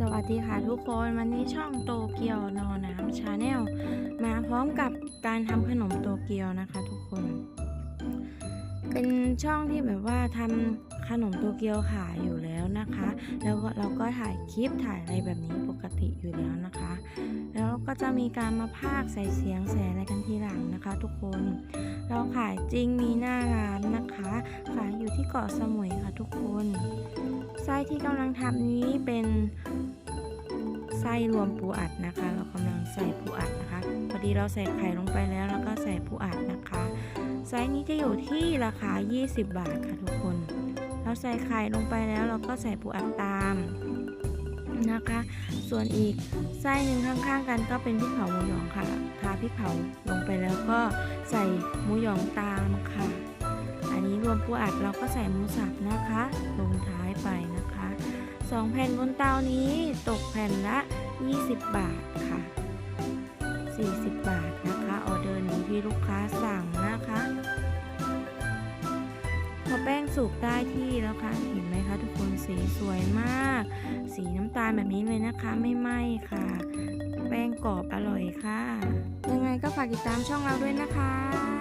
สวัสดีค่ะทุกคนวันนี้ช่องโตเกียวนอน้ำชาแนลมาพร้อมกับการทำขนมโตเกียวนะคะทุกคน เป็นช่องที่แบบว่าทำขนมโตเกียวขายอยู่แล้วนะคะ แล้วเราก็ถ่ายคลิปถ่ายอะไรแบบนี้ปกติอยู่แล้วนะคะ แล้วก็จะมีการมาพากใส่เสียงแสอะไรกัน ทุกคน เราขายจริงมีหน้าร้านนะคะ ขายอยู่ที่เกาะสมุยค่ะทุกคนไส้ที่กำลังทำนี้เป็นไส้รวมปูอัดนะคะ เรากำลังใส่ปูอัดนะคะพอดีเราใส่ไข่ลงไปแล้วแล้วก็ใส่ปูอัดนะคะไซส์นี้จะอยู่ที่ราคา 20 บาทค่ะทุกคน เราใส่ไข่ลงไปแล้วเราก็ใส่ปูอัดตามนะคะ ส่วนอีกไส้หนึ่งข้างๆกันก็เป็นพริกเผาหมูหยองค่ะ ทาพริกเผาลงไปแล้วก็ใส่หมูหยองตามค่ะ อันนี้รวมปูอัดเราก็ใส่หมูสับนะคะ ลงท้ายไปนะคะสองแผ่นบนเตานี้ตกแผ่นละ 20 บาทค่ะ 40 บาทนะคะออเดอร์นี้ที่ลูกค้าสั่งนะคะ พอแป้งสุกได้ที่แล้วค่ะ เห็นไหมคะทุกคนสีสวยมาก สีน้ำตาลแบบนี้เลยนะคะไม่ไหม้ค่ะ แป้งกรอบอร่อยค่ะ ยังไงก็ฝากติดตามช่องเราด้วยนะคะ